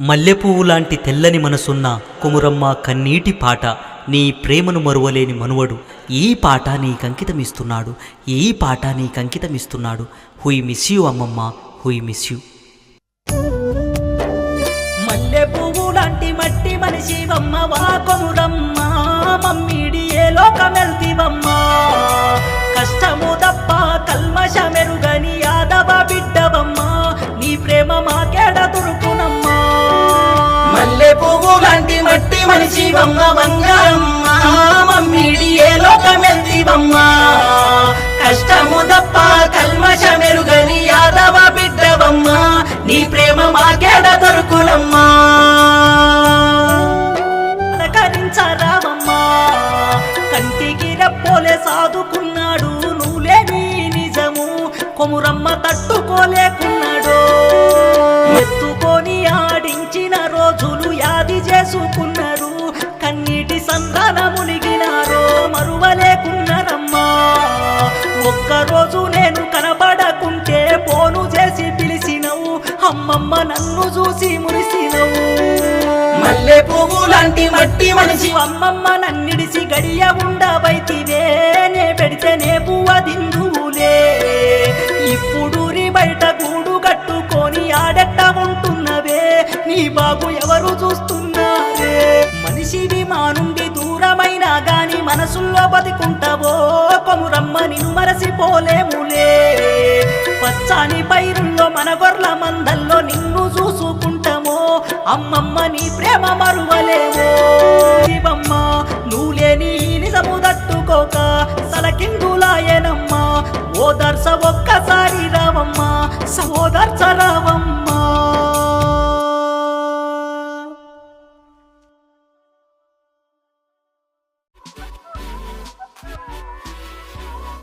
మల్లెపువ్వు లాంటి తెల్లని మనసున్న కుమురమ్మ కన్నీటి పాట నీ ప్రేమను మరువలేని మనువడు. ఈ పాట నీకంకితమిస్తున్నాడు ఈ పాట నీకంకితమిస్తున్నాడు హుయ్ మిస్ యూ అమ్మమ్మ. హుయ్ మిస్ యూ. మల్లె పువ్వు లాంటి మట్టి మనిషి వమ్మ వాకొమురమ్మ మట్టి బంగారమ్మ వమ్మ మమ్మీడి ఏ కష్టము తప్ప కల్మష మెరుగని యాదవ బిడ్డవమ్మ నీ ప్రేమ మాకేడ దొరుకునమ్మా అలకరించరావమ్మా కంటికి రెప్పోలే సాదుకున్నాడు నువ్వులే నీ నిజము. కొమురమ్మ తట్టుకోలేకు అమ్మమ్మ నన్ను చూసి మురిసినవు. మల్లె పువ్వు లాంటి మట్టి మనిషి. అమ్మమ్మ నన్నిడిసి గడియ ఉండబైతివే నే పెడితే నే పువ్వ దిందువులే. ఇప్పుడు నీ బయట గూడు కట్టుకొని ఆడెట్ట ఉంటున్నవే. నీ బాబు ఎవరు చూస్తున్నారే? మనిషివి మా నుండి దూరమైనా గాని మనసుల్లో బతికుంటావో? కొమురమ్మ నిన్ను మరసిపోలేములే. పచ్చాని పైరుల్లో మన అమ్మమ్మ నీ ప్రేమ మరువలేమో శివమ్మ నువ్వు లేని నిజము తట్టుకోక సలకింగులాయనమ్మ ఓ దర్శ ఒక్క